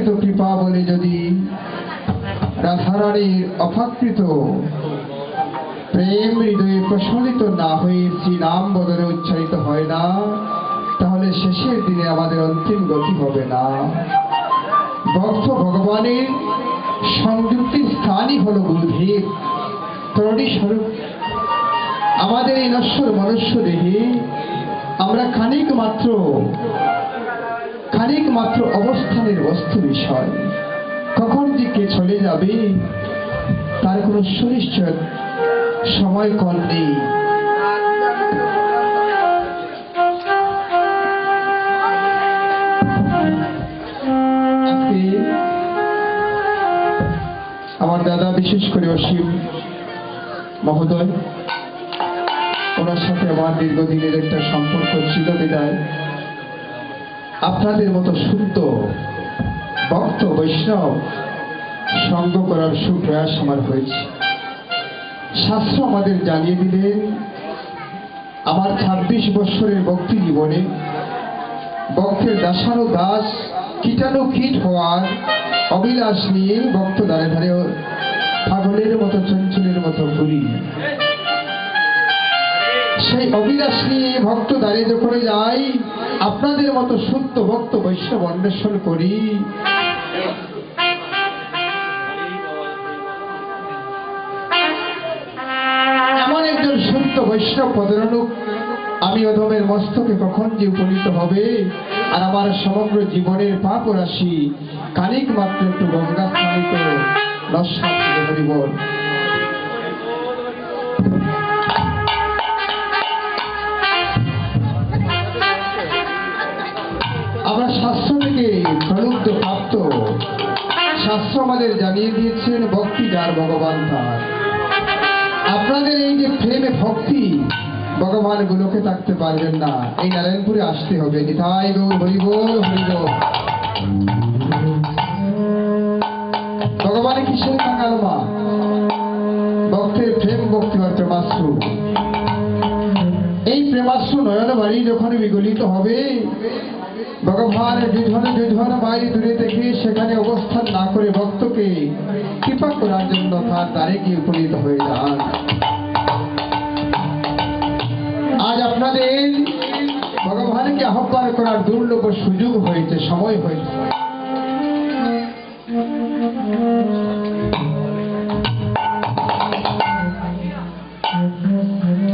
অপাকৃত কৃপা বলে যদি রাধারানীর অপাকৃত প্রেম হৃদয়ে প্রসলিত না হয়ে শ্রী নাম বদলে উচ্চারিত হয় না, তাহলে শেষের দিনে আমাদের অন্তিম গতি হবে না। ভক্ত ভগবানের সংযুক্তির স্থানই হল গুরুদেব। তরণী স্বরূপ। আমাদের এই নশ্বর মনুষ্য দেহে আমরা খানিক মাত্র খানিক মাত্র অবস্থানের যাবে, তার কোনো সুনিশ্চয় সময় কল নেই। আমার দাদা, বিশেষ করে অসীম মহোদয়, ওনার সাথে আমার দীর্ঘদিনের একটা সম্পর্ক ছিল বিদায়। আপনাদের মতো শুদ্ধ ভক্ত, বৈষ্ণব সঙ্গ করার সুপ্রয়াস আমার হয়েছে। শাস্ত্র আমাদের জানিয়ে দিলেন আমার ছাব্বিশ বৎসরের ভক্তি জীবনে ভক্তের দাসানো দাস কীটাণু কীট হওয়ার অবিলাস নিয়ে ভক্ত ধারে ধারে পাগলের মতো, চঞ্চলের মতো ঘুরি সেই অভিলাষ নিয়ে ভক্ত দাঁড়িয়ে যখন যাই, আপনাদের মতো সত্য ভক্ত বৈষ্ণব অন্বেষণ করি। বৈষ্ণব পদরানুক আমি অধমের মস্তকে কখন যে উপনীত হবে, আর আমার সমগ্র জীবনের পাপ রাশি কালিক মাত্র একটু গঙ্গা স্নানিত নস্বাদ আমরা শাস্ত্র থেকে প্রলুব্ধ প্রাপ্ত। শাস্ত্র আমাদের জানিয়ে দিয়েছেন, ভক্তি যার ভগবান তার। আপনাদের এই যে প্রেমে ভক্তি ভগবান গুলোকে থাকতে পারবেন না। এই নারায়ণপুরে আসতে হবে। নিতাই গৌর হরিবল হরিবল ভগবানের কিসের কাঙাল মা? ভক্তের প্রেম ভক্তি আর প্রেমাশ্রু। এই প্রেমাশ্রু নয়ন বাড়ি যখন বিগলিত হবে ভগবান যুধন যুধন বাড়ি দূরে থেকে সেখানে অবস্থান না করে ভক্তকে কৃপা করার জন্য তার দ্বারে গিয়ে উপনীত হয়ে যান। আজ আপনাদের ভগবানকে আহ্বান করার দুর্লভ সুযোগ হয়েছে, সময় হয়েছে।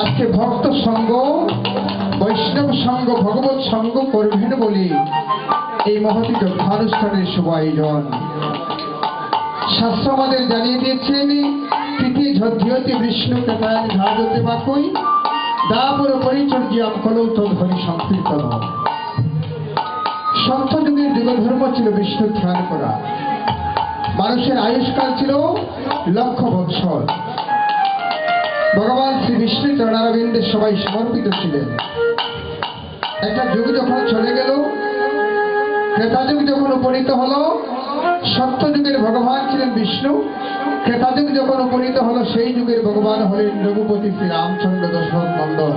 আজকে ভক্ত সঙ্গ সঙ্গ, ভগবত সঙ্গ করবেন বলে এই মহতি যজ্ঞানুষ্ঠানের শুভ আয়োজন শাস্ত্র আমাদের জানিয়ে দিয়েছেন প্রীতি ঝদ্রিয়তি বিষ্ণু কৃপায় ঝাড়তে বাকুই, দাপর পরিচর্যাম কলৌত ধরি সংকীর্তন সত্য যুগের যুগধর্ম ছিল বিষ্ণু ধ্যান করা। মানুষের আয়ুষ্কাল ছিল লক্ষ বৎসর। ভগবান শ্রী বিষ্ণু চরণারবিন্দের সবাই সমর্পিত ছিলেন। একটা যুগ যখন চলে গেল ক্রেতা যুগ যখন উপনীত হলো সত্য যুগের ভগবান ছিলেন বিষ্ণু। ক্রেতা যুগ যখন উপনীত হলো, সেই যুগের ভগবান হলেন রঘুপতি শ্রী রামচন্দ্র দশরথ নন্দন।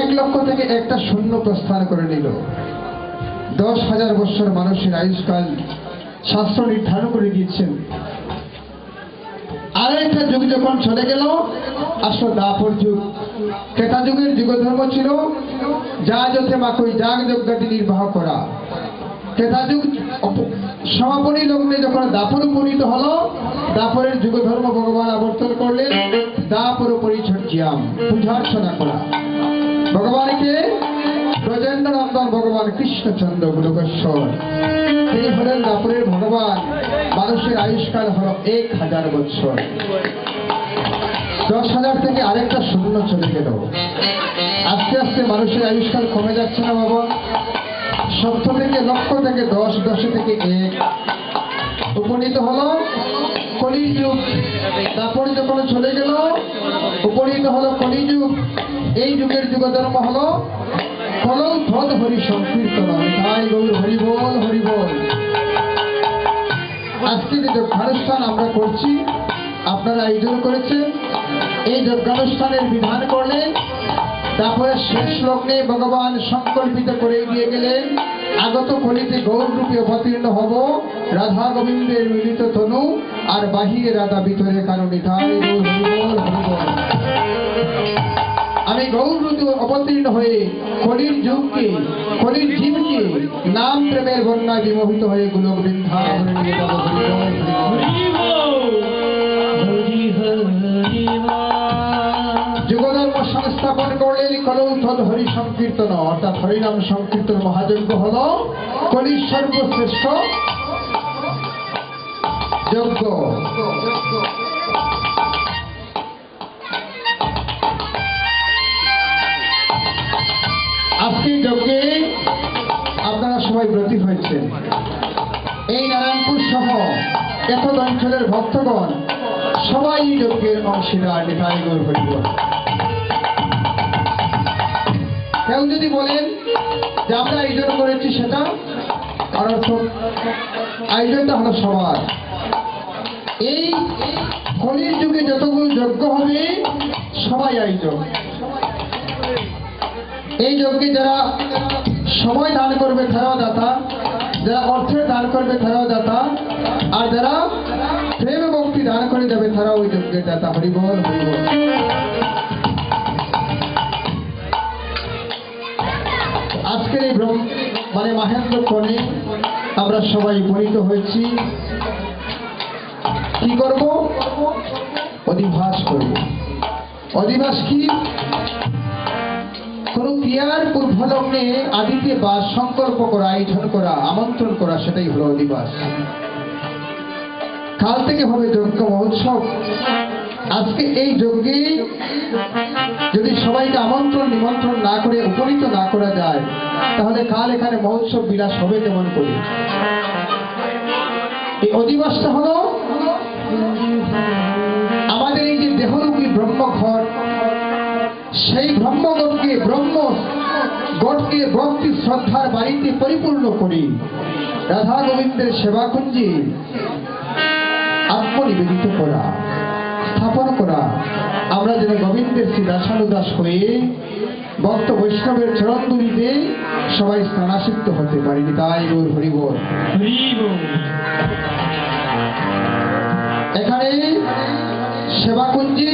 এক লক্ষ থেকে একটা শূন্য প্রস্থান করে নিল। দশ হাজার বছর মানুষের আয়ুষ্কাল শাস্ত্র নির্ধারণ করে দিয়েছেন। আর একটা যুগ যখন চলে গেল, আসলো দাপর যুগ। ক্রেতা যুগের যুগধর্ম ছিল। যা যথে মাকই যাগ যজ্ঞাতি নির্বাহ করা। ক্রেতা যুগ সমাপনী লগ্নে যখন দাপর উপনীত হলো, দাপরের যুগধর্ম ভগবান আবর্তন করলেন। দাপর পরিচর্যাম পূজার্চনা করা। ভগবানকে ব্রজেন্দ্র নন্দন ভগবান কৃষ্ণচন্দ্র গুরুকেশ্বর তিনি হলেন দাপরের ভগবান। মানুষের আয়ুষ্কাল হল এক হাজার বৎসর। দশ হাজার থেকে আরেকটা শূন্য চলে গেল। আস্তে আস্তে মানুষের আয়ুষ্কাল কমে যাচ্ছে না বাবা। সত্য থেকে লক্ষ থেকে দশ, দশে থেকে এক। উপনীত হলো কলিযুগ। তারপরে যখন চলে গেল, উপনীত হলো কলিযুগ। এই যুগের যুগধর্ম হলো কলৌ ধদ হরি সংকীর্তন। তাই গৌর হরিবল হরিবল আজকে যে যজ্ঞানুষ্ঠান আমরা করছি, আপনারা আয়োজন করেছেন। এই যজ্ঞানুষ্ঠানের বিধান করলেন তারপরে শেষ লগ্নে ভগবান সংকল্পিত করে দিয়ে গেলেন আগত কলিতে গৌর রূপে অবতীর্ণ হব। রাধা গোবিন্দের মিলিত তনু আর বাহিরে রাধা ভিতরে কারণে আমি গৌর রূপে অবতীর্ণ হয়ে কলির যুগকে কলির জীবকে নাম প্রেমের বন্যায় বিমোহিত হয়ে গুলো বৃন্দাবনে সংস্থাপন করলেন কলৌথল হরি সংকীর্তন, অর্থাৎ হরিনাম সংকীর্তন মহাযজ্ঞ হল কলির সর্বশ্রেষ্ঠ যজ্ঞ। আজকে যজ্ঞে আপনারা সবাই ব্রতী হয়েছেন। এই নারায়ণপুর সহ এত অঞ্চলের ভক্তগণ সবাই যজ্ঞের অংশীদার, নিতাই গৌর হরিবল কেউ যদি বলেন যে আমরা আয়োজন করেছি সেটা অনর্থক আয়োজনটা হলো সবার। এই কলির যুগে যতগুলো যজ্ঞ হবে, সবাই আয়োজন। এই যজ্ঞে যারা সময় দান করবে, তারাও দাতা। যারা অর্থের দান করবে, তারাও দাতা। আর যারা প্রেম ভক্তি দান করে যাবে, তারাও ওই যজ্ঞের দাতা। হরিবল হরিবল। আজকের এই ব্রহ্ম মানে মাহেন্দ্র কনে আমরা সবাই উপনীত হয়েছি। কি করব? অধিবাস করব। অধিবাস কি? কোন ক্রিয়ার পূর্বলগ্নে আদিতে বা সংকল্প করা, আয়োজন করা, আমন্ত্রণ করা, সেটাই হলো অধিবাস। কাল থেকে হবে যজ্ঞ মহোৎসব। আজকে এই যজ্ঞে যদি সবাইকে আমন্ত্রণ, নিমন্ত্রণ না করে উপনীত না যায়, তাহলে কাল এখানে মহোৎসব বিলাস হবে কেমন করে? এই অধিবাসটা হলো আমাদের এই যে দেহরূপী ব্রহ্মঘর, সেই ব্রহ্মগণকে ব্রহ্ম গণকে ভক্তি শ্রদ্ধার বাড়িতে পরিপূর্ণ করি। রাধা গোবিন্দের সেবা কুঞ্জে আত্মনিবেদিত করা, স্থাপন করা। আমরা যেন গোবিন্দের শ্রী দাসানুদাস হয়ে ভক্ত বৈষ্ণবের চরণ দুলিতে সবাই স্নানাসিক্ত হতে পারি তাই গৌর হরি বল। এখানে সেবাকুঞ্জি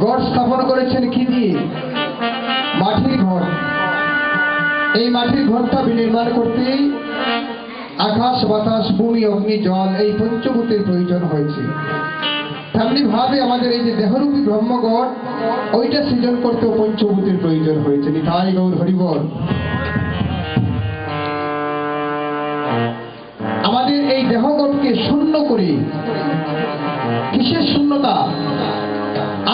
গড় স্থাপন করেছেন কি দিয়ে? মাটির ঘর। এই মাটির ঘরটা বিনির্মাণ করতে আকাশ, বাতাস, ভূমি, অগ্নি, জল এই পঞ্চভূতের প্রয়োজন হয়েছে। তেমনি ভাবে আমাদের এই যে দেহরূপী ব্রহ্মগড় ওইটা সৃজন করতেও পঞ্চভূতের প্রয়োজন হয়েছে। নিতাই গৌর হরিবল। আমাদের এই দেহগণকে শূন্য করে কিসের শূন্যতা?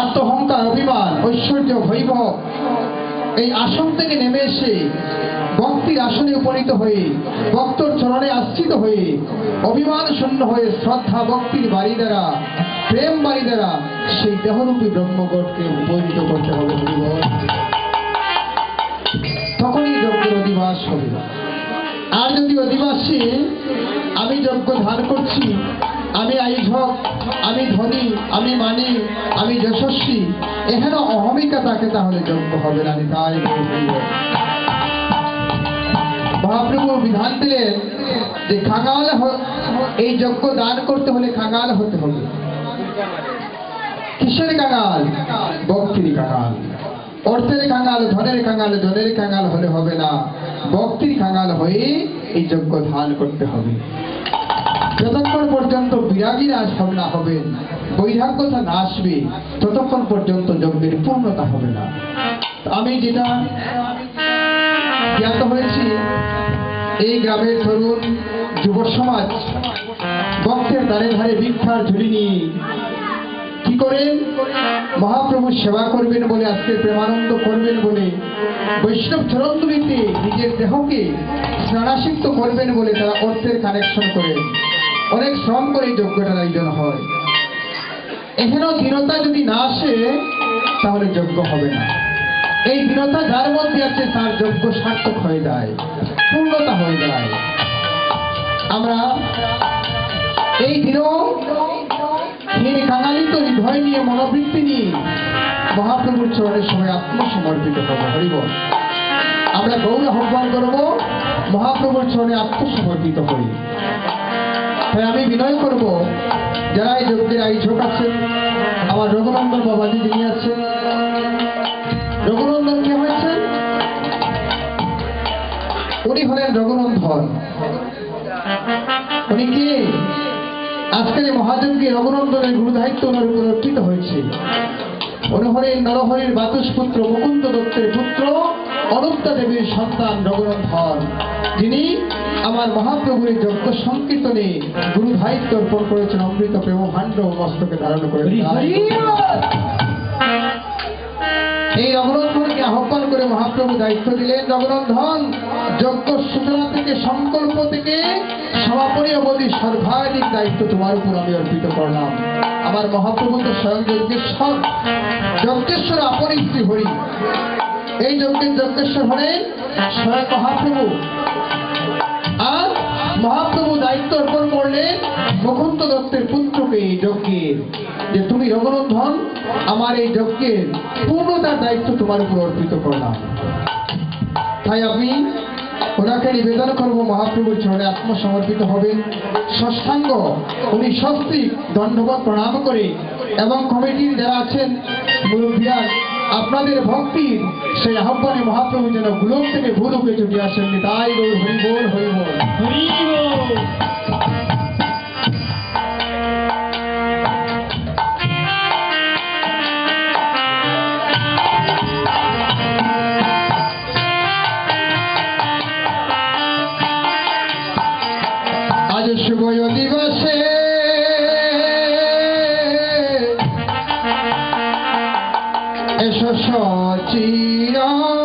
আত্মহংকার, অভিমান, ঐশ্বর্য, বৈভব, এই আসন থেকে নেমে এসে ভক্তির আসনে উপনীত হয়ে, ভক্তর চরণে আশ্রিত হয়ে, অভিমান শূন্য হয়ে শ্রদ্ধা ভক্তির বাড়ি দ্বারা, প্রেম বাড়ি দ্বারা সেই দেহরূপী ব্রহ্মগণকে উপনীত করতে হবে তখনই যজ্ঞের অধিবাস হবে। আর যদি অধিবাসী, আমি যজ্ঞ ধান করছি, আমি আইঝক, আমি ধনী, আমি মানি, আমি যশস্বী এখানে অহমিকা থাকে তাহলে যজ্ঞ হবে না তাই মহাপ্রভু বিধান দিলেন যে খাঙাল এই যজ্ঞ দান করতে হলে খাঙাল হতে হবে। কিসের কাঙাল ভক্তির কাঙাল অর্থের কাঙাল ধনের কাঙাল জনের কাঙাল হলে হবে না। ভক্তির কাঙাল হয়ে এই যজ্ঞ ধান করতে হবে। যতক্ষণ পর্যন্ত বিরাগীরা হবে না হবেন বৈরাগ্যতা না আসবে ততক্ষণ পর্যন্ত যজ্ঞের পূর্ণতা হবে না। আমি যেটা জ্ঞাত হয়েছি এই গ্রামের তরুণ যুব সমাজ ভক্তের ধারে ধারে ভিক্ষার ঝুড়ি নিয়ে কি করেন মহাপ্রভু সেবা করবেন বলে আজকে প্রেমানন্দ করবেন বলে, বৈষ্ণব চরণগুলিতে নিজের দেহকে স্নানাসিক্ত করবেন বলে তারা অর্থের কানেকশন করেন অনেক শ্রম করে যজ্ঞটার আয়োজন হয়। এখানেও দীনতা যদি না আসে, তাহলে যজ্ঞ হবে না। এই দীনতা যার মধ্যে আছে, তার যজ্ঞ সার্থক হয়ে যায়, পূর্ণতা হয়ে যায়। আমরা এই দিনও তিনি কাঙালিত হৃদয় নিয়ে, মনোবৃত্তি নিয়ে মহাপ্রভুর চরণের সময় আত্মসমর্পিত হব হরিব। আমরা গৌর আহ্বান করব, মহাপ্রভুর চরণে আত্মসমর্পিত হই তাই আমি বিনয় করব, যারা এই যজ্ঞের আয়োজক আছেন, আমার রঘুনন্দন বাবাজি যিনি আছেন রঘুনন্দন কে হয়েছেন উনি হলেন রঘুনন্দন উনি কে? আজকের এই রঘুনন্দনের গুরু ওনার উপর অর্পিত হয়েছে অনুহরের নরহরির বাতুষপুত্র মুকুন্দ দত্তের পুত্র অনন্তা দেবীর সন্তান রঘুনন্দন যিনি আমার মহাপ্রভুর এই যজ্ঞ সংকীর্তনে গুরু দায়িত্ব অর্পণ করেছেন অমৃত প্রেম ভাণ্ড মস্তকে ধারণ করে এই রঘুনন্দনকে আহ্বান করে মহাপ্রভু দায়িত্ব দিলেন। রঘুনন্দন যজ্ঞ সূচনা থেকে, সংকল্প থেকে সমাপনী অবধি সর্বাধিক দায়িত্ব তোমার উপর আমি অর্পিত করলাম। আমার মহাপ্রভু তো স্বয়ং যজ্ঞেশ্বর। যজ্ঞেশ্বর আপনি শ্রী হরি। এই যজ্ঞের যজ্ঞেশ্বর হলেন স্বয়ং মহাপ্রভু। আর মহাপ্রভু দায়িত্ব অর্পণ করলেন মুকুন্দ দত্তের পুত্রকে এই যজ্ঞের যে তুমি রঘুনন্দন আমার এই যজ্ঞের পূর্ণতার দায়িত্ব তোমার উপর অর্পিত করলাম। তাই আমি ওনাকে নিবেদন করব, মহাপ্রভুর চরণে আত্মসমর্পিত হবেন। ষষ্ঠাঙ্গ উনি স্বস্তিক দণ্ডবত প্রণাম করে এবং কমিটির যারা আছেন মুরব্বিয়ান আপনাদের ভক্তির সেই আহ্বানে মহাপ্রভু যেন গুলোক থেকে ভূলোকে ছুটে আসেন। তাই গৌর হরি বল। হরি বল। We all.